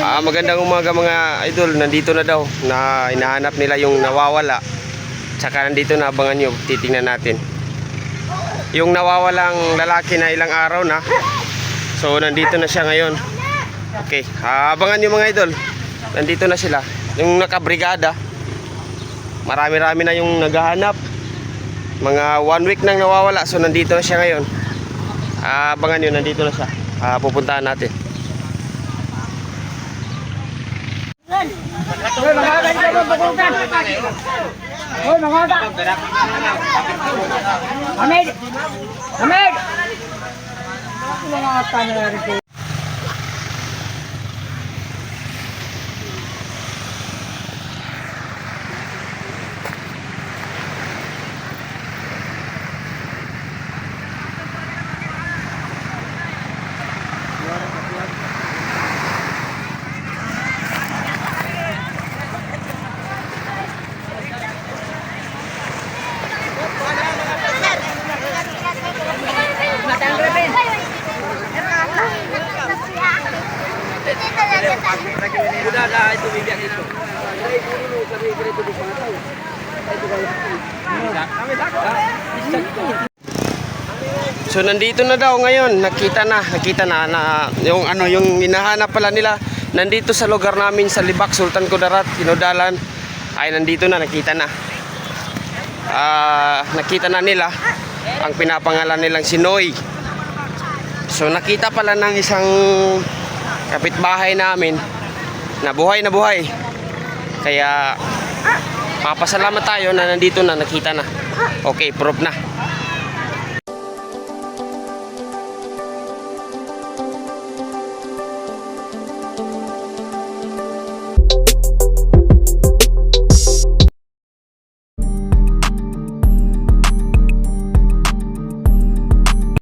Ah, magandang umaga mga idol. Nandito na daw na hinahanap nila yung nawawala. Tsaka nandito na abangan nyo. Titingnan natin. Yung nawawalang lalaki na ilang araw na. So nandito na siya ngayon. Okay, ah, abangan nyo mga idol. Nandito na sila. Yung nakabrigada. Marami-rami na yung naghahanap. Mga one week nang nawawala. So nandito na siya ngayon. Ah, abangan nyo, nandito na siya. Ah, pupuntahan natin. Hoy, mga ka, dito mo bukukan. Hoy, mga ka. Hamid! Hamid! Mga tanong rito. So nandito na daw ngayon, nakita na, nakita na na yung ano yung hinahanap pala nila nandito sa lugar namin sa Libak, Sultan Kudarat, Kinodalan. Ay nandito na, nakita na. Ah, nakita na nila ang pinapangalan nilang si Noy. So nakita pala ng isang kapitbahay namin na buhay na buhay. Kaya papasalamat tayo na nandito na, nakita na. Okay, proof na.